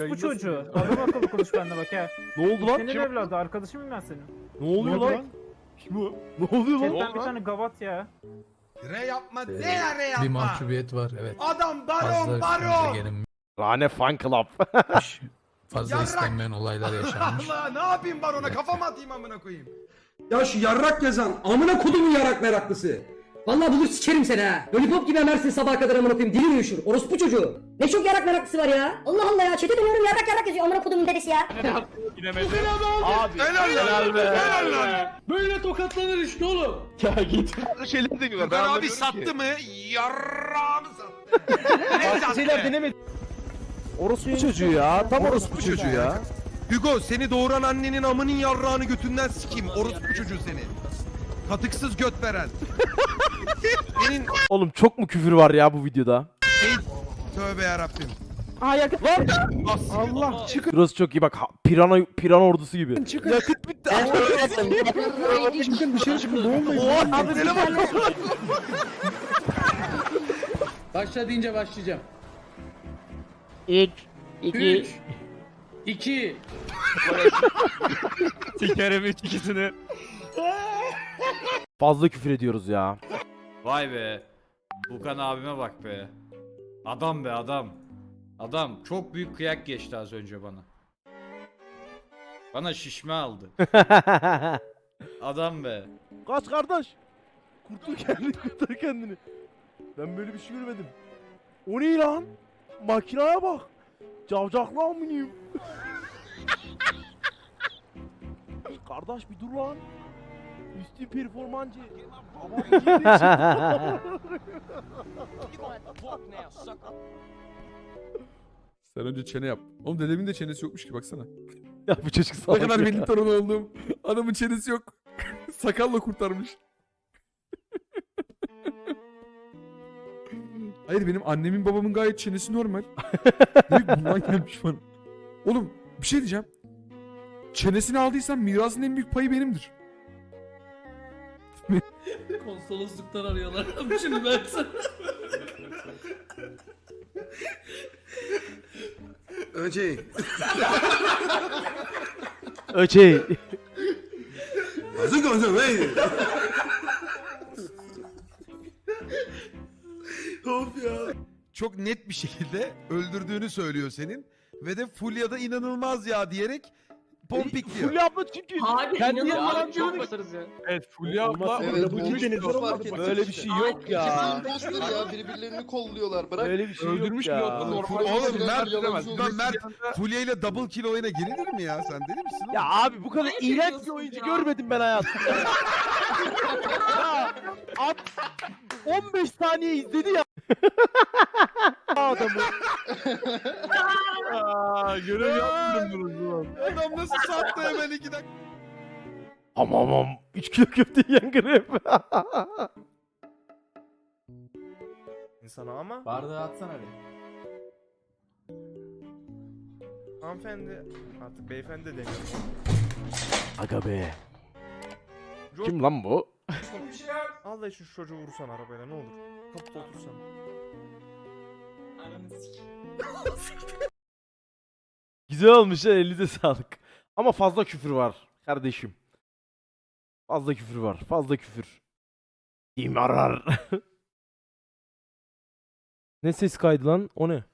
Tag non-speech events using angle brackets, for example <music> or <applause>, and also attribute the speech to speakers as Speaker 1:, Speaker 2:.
Speaker 1: Orospu
Speaker 2: Yayındasın
Speaker 1: çocuğu.
Speaker 2: ya.
Speaker 1: Adam akıllı konuş benimle bak ha. <laughs>
Speaker 2: Ne oldu lan?
Speaker 1: Senin evladı arkadaşım ben senin.
Speaker 2: Ne oluyor lan? Kim o? Ne oluyor lan?
Speaker 1: Chatten bir tane gavat ya.
Speaker 3: Re yapma ne ya re
Speaker 4: Bir
Speaker 3: yapma.
Speaker 4: mahcubiyet var evet.
Speaker 3: Adam
Speaker 4: Fazla
Speaker 3: baron
Speaker 4: üstümüze
Speaker 3: baron.
Speaker 4: gelinmiş.
Speaker 2: Rane Fan Club. <laughs>
Speaker 4: Fazla
Speaker 3: Yarrak!
Speaker 4: istenmeyen olaylar yaşanmış. <laughs>
Speaker 3: Allah ne yapayım barona kafama atayım amına koyayım.
Speaker 5: Ya şu yarrak yazan amına kodumun yarak meraklısı.
Speaker 6: Vallahi bulur sikerim seni ha. Lollipop gibi emersin sabaha kadar amına koyayım. Dilin uyuşur. Orospu çocuğu. Ne çok yarak meraklısı var ya. Allah Allah ya. Çete dönüyorum yarak yarak yazıyor. Amına kodumun dedesi ya. <laughs>
Speaker 2: Abi.
Speaker 3: Helal lan. Helal lan.
Speaker 5: Böyle tokatlanır işte oğlum.
Speaker 2: Ya git.
Speaker 7: şeyler deniyorlar.
Speaker 3: Gökhan abi sattı mı? Yarrağımı sattı. <laughs> ne sattı?
Speaker 1: Şeyler denemedim.
Speaker 2: Orospu çocuğu ya. Tam orospu çocuğu ya.
Speaker 3: Hugo seni doğuran annenin amının yarrağını götünden sikeyim. Orospu çocuğu seni. Katıksız göt veren. Senin
Speaker 2: Oğlum çok mu küfür var ya bu videoda?
Speaker 3: tövbe yarabbim.
Speaker 2: Allah çıkın. Burası çok iyi bak ha- pirana pirana ordusu gibi. Çıkın. Yakıt bitti. çıkın dışarı çıkın ne oldu? Oha abi ne bak.
Speaker 5: Başla deyince başlayacağım.
Speaker 2: 3
Speaker 5: 3 2
Speaker 2: Sikerim üç ikisini. <laughs> Fazla küfür ediyoruz ya.
Speaker 8: Vay be. Bukan abime bak be. Adam be adam. Adam çok büyük kıyak geçti az önce bana. Bana şişme aldı. <laughs> Adam be.
Speaker 2: Kaç kardeş. Kurtul kendini kurtar kendini. Ben böyle bir şey görmedim. O ne lan? Makinaya bak. Cavcaklı aminiyim. <laughs> kardeş bir dur lan. Üstü performancı.
Speaker 7: Sen önce çene yap. Oğlum dedemin de çenesi yokmuş ki baksana.
Speaker 2: ya bu çocuk
Speaker 7: Ne
Speaker 2: salak
Speaker 7: kadar
Speaker 2: ya.
Speaker 7: benim torunu oldum. Adamın çenesi yok. <laughs> Sakalla kurtarmış. Hayır benim annemin babamın gayet çenesi normal. <laughs> Direkt bundan gelmiş bana. Oğlum bir şey diyeceğim. Çenesini aldıysan mirasın en büyük payı benimdir.
Speaker 5: Konsolosluktan arıyorlar. <laughs> Şimdi ben sana.
Speaker 3: Önce
Speaker 2: Öçey.
Speaker 3: Hazır konuşuyorum hey. of ya. Çok net bir şekilde öldürdüğünü söylüyor senin. Ve de Fulya'da inanılmaz ya diyerek pompikliyor.
Speaker 2: Fulya abla çünkü
Speaker 5: Abi
Speaker 2: kendi
Speaker 5: inanılmaz çok
Speaker 2: diyor.
Speaker 5: basarız ya.
Speaker 2: Evet Fulya abla
Speaker 9: Evet,
Speaker 2: bu
Speaker 9: çok fark ettim.
Speaker 2: Böyle bir şey yok ya.
Speaker 9: İkisi <laughs> ya birbirlerini kolluyorlar. Bırak.
Speaker 2: Böyle bir şey
Speaker 7: Öldürmüş
Speaker 2: yok ya.
Speaker 3: Oğlum Mert, lan
Speaker 9: olacak.
Speaker 3: Mert Fulya ile double kill oyuna girilir mi ya? Sen deli misin? oğlum?
Speaker 2: Ya abi bu kadar iğrenç bir oyuncu görmedim ben hayatımda. <laughs> ya at 15 saniye izledi ya. <laughs> Adamı. Aa, görev yapmıyorum
Speaker 3: Adam nasıl sattı hemen iki dakika?
Speaker 2: Amam amam 3 kilo köfte yiyen grep. <laughs>
Speaker 10: insana ama
Speaker 5: Bardağı atsana bir.
Speaker 10: hanımefendi artık beyefendi de demiyorum.
Speaker 2: Aga be. Kim lan bu? <laughs>
Speaker 10: Al da şu çocuğu vursan arabayla ne olur. Kapıda otursan. <laughs>
Speaker 2: Güzel olmuş ha elinize sağlık. Ama fazla küfür var kardeşim. Fazla küfür var. Fazla küfür. İmarar. <laughs> ne ses kaydı lan? O ne?